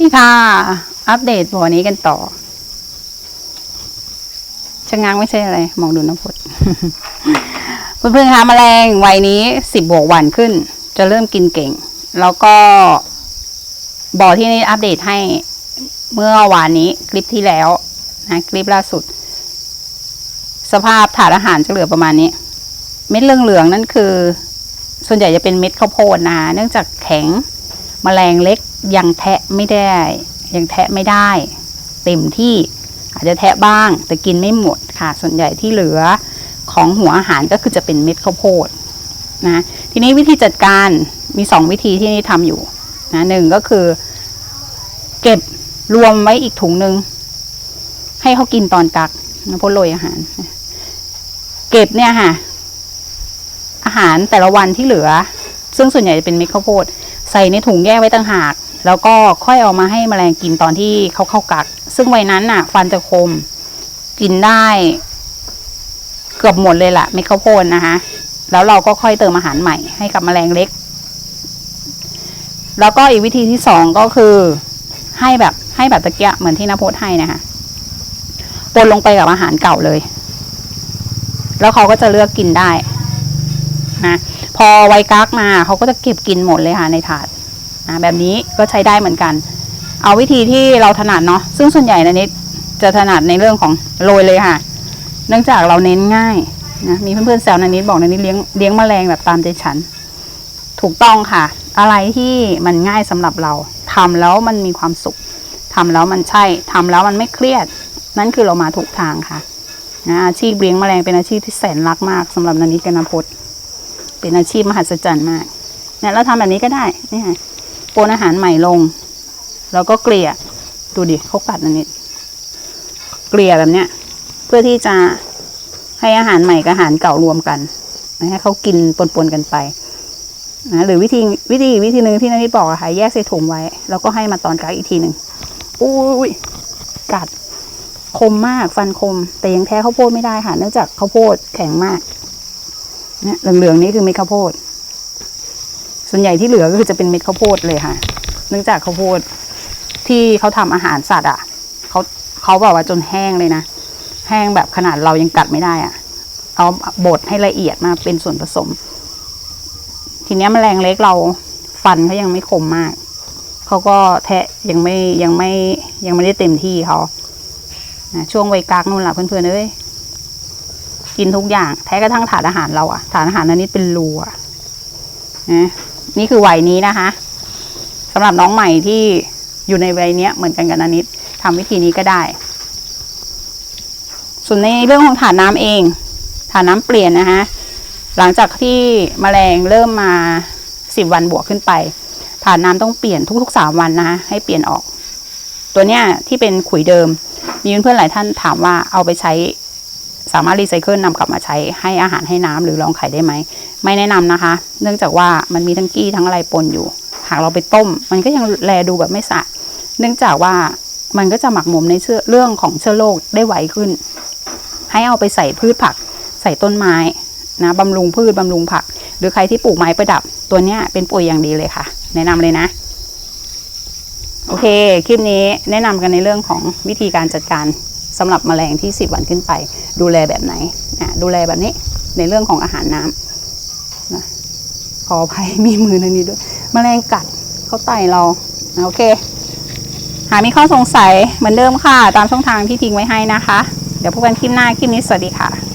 นี่ค่ะ อัปเดตบ่อนี้กันต่อชะงังไม่ใช่อะไร มองดูน้ำพดเพื่อนๆคะแมลงวัยนี้สิบบวกวันขึ้น จะเริ่มกินเก่ง แล้วก็บ่อที่นี่อัปเดตให้เมื่อวานนี้คลิปที่แล้วนะคลิปล่าสุด สภาพถาดอาหารจะเหลือประมาณนี้ เม็ดเหลืองๆนั่นคือ ส่วนใหญ่จะเป็นเม็ดข้าวโพดนะคะเนื่องจากแข็งแมลงเล็ก ยังแทะไม่ได้ ยังแทะไม่ได้ เต็มที่อาจจะแทะบ้าง แต่กินไม่หมดค่ะ ส่วนใหญ่ที่เหลือของหัวอาหารก็คือจะเป็นเม็ดข้าวโพดนะทีนี้วิธีจัดการมีสองวิธีที่นี่ทำอยู่นะหนึ่งก็คือ เก็บรวมไว้อีกถุงหนึ่งให้เขากินตอนกักนะเพราะโรยอาหาร เก็บเนี่ยค่ะ อาหารแต่ละวันที่เหลือ ซึ่งส่วนใหญ่จะเป็นเม็ดข้าวโพด ใส่ในถุงแยกไว้ต่างหาก แล้วก็ค่อยเอามาให้แมลงกินตอนที่เขาเข้ากัก ซึ่งวัยนั้นน่ะ ฟันจะคม กินได้ เกือบหมดเลยล่ะเม็ดข้าวโพดนะคะ แล้วเราก็ค่อยเติมอาหารใหม่ให้กับแมลงเล็ก แล้วก็อีกวิธีที่สองก็คือ ให้แบบให้แบบตะเกียะเหมือนที่นโพสให้นะคะปนลงไปกับอาหารเก่าเลย แล้วเขาก็จะเลือกกินได้นะพอไวกักมาเขาก็จะเก็บกินหมดเลยค่ะในถาด นะแบบนี้ก็ใช้ได้เหมือนกัน เอาวิธีที่เราถนัดเนาะซึ่งส่วนใหญ่นะนิดจะถนัดในเรื่องของโรยเลยค่ะ เนื่องจากเราเน้นง่ายนะมีเพื่อนๆแซวนันนิดบอกนันนิดเลี้ยงเลี้ยงแมลงแบบตามใจฉัน ถูกต้องค่ะ อะไรที่มันง่ายสำหรับเราทำแล้วมันมีความสุขทำแล้วมันใช่ทำแล้วมันไม่เครียด นั่นคือเรามาถูกทางค่ะนะอาชีพเลี้ยงแมลงเป็นอาชีพที่แสนรักมากสำหรับนันนิดกนพจน์เป็นอาชีพมหัศจรรย์มากเนี่ยเราทำแบบนี้ก็ได้นี่ไงโปนอาหารใหม่ลง แล้วก็เกลี่ย ดูดิเขากัดอันนี้ เกลี่ยแบบเนี้ย เพื่อที่จะให้อาหารใหม่กับอาหารเก่ารวมกันนะให้เขากินปนๆกันไปนะหรือวิธีวิธีวิธีหนึ่งที่นันนี่บอกอะค่ะแยกใส่ถุงไว้ แล้วก็ให้มาตอนกักอีกทีหนึ่งอุ้ยกัดคมมากฟันคม แต่ยังแท้ข้าวโพดไม่ได้ค่ะ เนื่องจากข้าวโพดแข็งมากเนี่ยเหลืองๆนี่คือเม็ดข้าวโพด ส่วนใหญ่ที่เหลือก็คือจะเป็นเม็ดข้าวโพดเลยค่ะ เนื่องจากข้าวโพดที่เขาทำอาหารสัตว์อะเขาเขาบอกว่าจนแห้งเลยนะ แห้งแบบขนาดเรายังกัดไม่ได้อะ เอาบดให้ละเอียดมาเป็นส่วนผสม ทีเนี้ยแมลงเล็กเราฟันเขายังไม่คมมาก เขาก็แทะยังไม่ยังไม่ยังไม่ได้เต็มที่เขานะช่วงวัยกลางนู่นแหละเพื่อนๆเอ้ยกินทุกอย่างแท้กระทั่งถาดอาหารเราอะถาดอาหารอันนี้เป็นรูอะนะ นี่คือวัยนี้นะคะสำหรับน้องใหม่ที่อยู่ในวัยนี้เหมือนกันกับนานิดทำวิธีนี้ก็ได้ ส่วนในเรื่องของถาดน้ำเองถาดน้ำเปลี่ยนนะคะหลังจากที่แมลงเริ่มมาสิบวันบวกขึ้นไปถาดน้ำต้องเปลี่ยนทุกๆสามวันนะคะให้เปลี่ยนออก ตัวเนี้ยที่เป็นขุยเดิม มีเพื่อนๆหลายท่านถามว่าเอาไปใช้ สามารถรีไซเคิลนำกลับมาใช้ให้อาหารให้น้ำหรือลองไข่ได้ไหม ไม่แนะนำนะคะ เนื่องจากว่ามันมีทั้งกี้ทั้งอะไรปนอยู่ หากเราไปต้ม มันก็ยังแลดูแบบไม่สะอาดเนื่องจากว่ามันก็จะหมักหมมในเชื้อเรื่องของเชื้อโรคได้ไวขึ้น ให้เอาไปใส่พืชผัก ใส่ต้นไม้นะบำรุงพืชบำรุงผัก หรือใครที่ปลูกไม้ประดับตัวเนี้ยเป็นปุ๋ยอย่างดีเลยค่ะ แนะนำเลยนะโอเค คลิปนี้แนะนำกันในเรื่องของวิธีการจัดการ สำหรับแมลงที่ 10 วันขึ้นไป ดูแลแบบไหนอะดูแลแบบนี้ในเรื่องของอาหารน้ำนะขออภัยมีมือในนี้ด้วยแมลงกัดเขาไต่เราโอเค หากมีข้อสงสัยเหมือนเดิมค่ะ ตามช่องทางที่ทิ้งไว้ให้นะคะ เดี๋ยวพบกันคลิปหน้าคลิปนี้สวัสดีค่ะ